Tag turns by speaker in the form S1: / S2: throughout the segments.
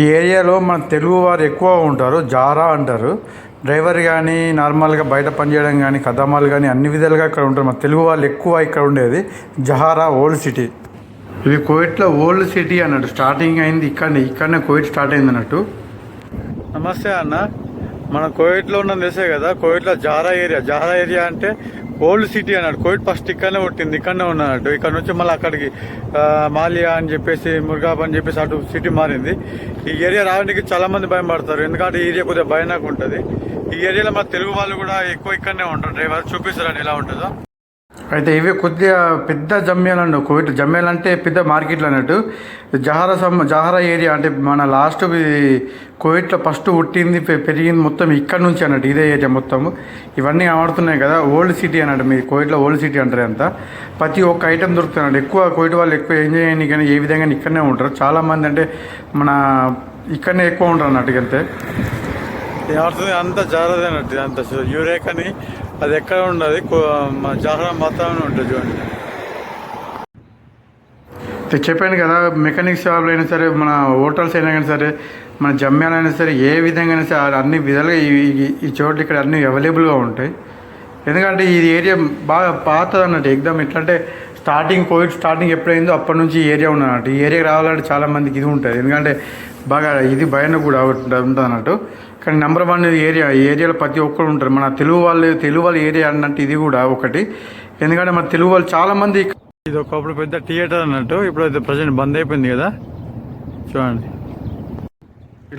S1: ఈ ఏరియాలో మన తెలుగు వారు ఎక్కువ ఉంటారు జారా అంటారు. డ్రైవర్ కానీ నార్మల్గా బయట పనిచేయడం కానీ కదమాలు కానీ అన్ని విధాలుగా ఇక్కడ ఉంటారు. మన తెలుగు వాళ్ళు ఎక్కువ ఇక్కడ ఉండేది జహారా ఓల్డ్ సిటీ. ఇది కోవిట్లో ఓల్డ్ సిటీ అన్నట్టు స్టార్టింగ్ అయింది ఇక్కడనే ఇక్కడనే కోవిడ్ స్టార్ట్ అయింది అన్నట్టు. నమస్తే అన్న. మన కోవిడ్లో ఉన్న తెలిసే కదా కోవిడ్లో జారా ఏరియా. జారా ఏరియా అంటే ఓల్డ్ సిటీ అన్నాడు. కోవిడ్ ఫస్ట్ ఇక్కడనే పుట్టింది ఇక్కడనే ఉన్నట్టు ఇక్కడ నుంచి మళ్ళీ అక్కడికి మాలియా అని చెప్పేసి మురుగాబ్ అని చెప్పేసి అటు సిటీ మారింది. ఈ ఏరియా రావడానికి చాలా మంది భయం పడతారు. ఎందుకంటే ఈ ఏరియా కొద్దిగా భయానక ఉంటుంది. ఈ ఏరియాలో మన తెలుగు వాళ్ళు కూడా ఎక్కువ ఇక్కడనే ఉంటారు. డ్రైవర్ చూపిస్తారని ఎలా ఉంటుందో. అయితే ఇవి కొద్దిగా పెద్ద జమ్యాలు కోవిడ్. జమ్యాలు అంటే పెద్ద మార్కెట్లు అన్నట్టు. జహారా సమ్ జహారా ఏరియా అంటే మన లాస్ట్ కోవిడ్లో ఫస్ట్ పుట్టింది పె- పెరిగింది మొత్తం ఇక్కడ నుంచి అన్నట్టు ఇదే ఏరియా మొత్తం ఇవన్నీ ఆడుతున్నాయి కదా ఓల్డ్ సిటీ అన్నట్టు మీ కోవిడ్లో ఓల్డ్ సిటీ అంటారు అంతా ప్రతి ఒక్క ఐటెం దొరుకుతుంది ఎక్కువ కోవిడ్ వాళ్ళు ఎక్కువ ఎంజాయ్ చేయని కానీ ఏ విధంగా ఇక్కడనే ఉంటారు. చాలామంది అంటే మన ఇక్కడనే ఎక్కువ ఉంటారు అన్నట్టు అంతే ఏమవుతుంది అంత జాగ్రత్త అన్నట్టు అంత యూరేక్ అది ఎక్కడ ఉండదు జాగ్రత్త మాత్రమే ఉంటుంది చూడండి. చెప్పాను కదా మెకానిక్ షాప్లు అయినా సరే మన హోటల్స్ అయినా కానీ సరే మన జమ్యాలు అయినా సరే ఏ విధంగా అయినా సరే అన్ని విధాలుగా ఈ ఈ- చోట్ల ఇక్కడ అన్ని అవైలబుల్గా ఉంటాయి. ఎందుకంటే ఈ ఏరియా బాగా పాతది అన్నట్టు ఎగ్దాం ఎట్లా అంటే స్టార్టింగ్ కోవిడ్ స్టార్టింగ్ ఎప్పుడైందో అప్పటి నుంచి ఏరియా ఉన్నట్టు ఈ ఏరియాకి రావాలంటే చాలామందికి ఇది ఉంటుంది. ఎందుకంటే బాగా ఇది భయాన్ని కూడా ఉంటుంది అన్నట్టు కానీ నెంబర్ వన్ ఏరియా. ఈ ఏరియాలో ప్రతి ఒక్కరు ఉంటారు. మన తెలుగు వాళ్ళు తెలుగు వాళ్ళ ఏరియా అన్నట్టు ఇది కూడా ఒకటి. ఎందుకంటే మన తెలుగు వాళ్ళు చాలామంది ఇది ఒకప్పుడు పెద్ద థియేటర్ అన్నట్టు. ఇప్పుడు అయితే ప్రజెంట్ బంద్ అయిపోయింది కదా. చూడండి.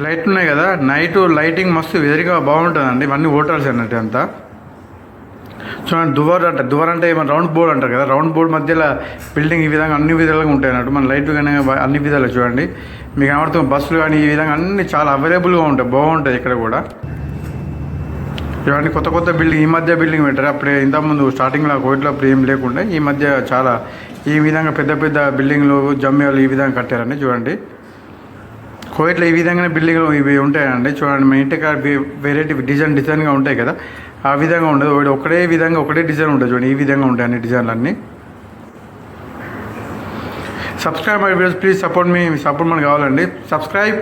S1: లైట్లు ఉన్నాయి కదా. నైట్ లైటింగ్ మస్తు వెదరిగా బాగుంటుందండి. ఇవన్నీ హోటల్స్ అన్నట్టు అంతా. చూడండి దువర్ అంటే దువర్ అంటే మన రౌండ్ బోర్డ్ అంటారు కదా రౌండ్ బోర్డ్ మధ్యలో బిల్డింగ్ ఈ విధంగా అన్ని విధాలుగా ఉంటాయి అన్నట్టు మన లైట్ కానీ అన్ని విధాలు చూడండి. మీకు కనబడుతున్న బస్సులు కానీ ఈ విధంగా అన్ని చాలా అవైలబుల్గా ఉంటాయి బాగుంటాయి ఇక్కడ కూడా. ఇవన్నీ కొత్త కొత్త బిల్డింగ్ ఈ మధ్య బిల్డింగ్ పెట్టారు. అప్పుడే ఇంతకుముందు స్టార్టింగ్లో కోవిడ్లో అప్పుడు ఏం లేకుండా ఈ మధ్య చాలా ఈ విధంగా పెద్ద పెద్ద బిల్డింగ్లు జమ్యాలు ఈ విధంగా కట్టారండి చూడండి. కోవిడ్లో ఈ విధంగానే బిల్డింగ్లు ఇవి ఉంటాయండి. చూడండి మన ఇంటికాడ వెరైటీ డిజైన్ డిజైన్గా ఉంటాయి కదా. ఆ విధంగా ఉండదు. ఒకటి ఒకటే విధంగా ఒకటే డిజైన్ ఉంటుంది చూడండి. ఈ విధంగా ఉంటాయి అన్ని డిజైన్లు అన్నీ subscribe my videos please support me support మనకు కావాలండి. సబ్స్క్రైబ్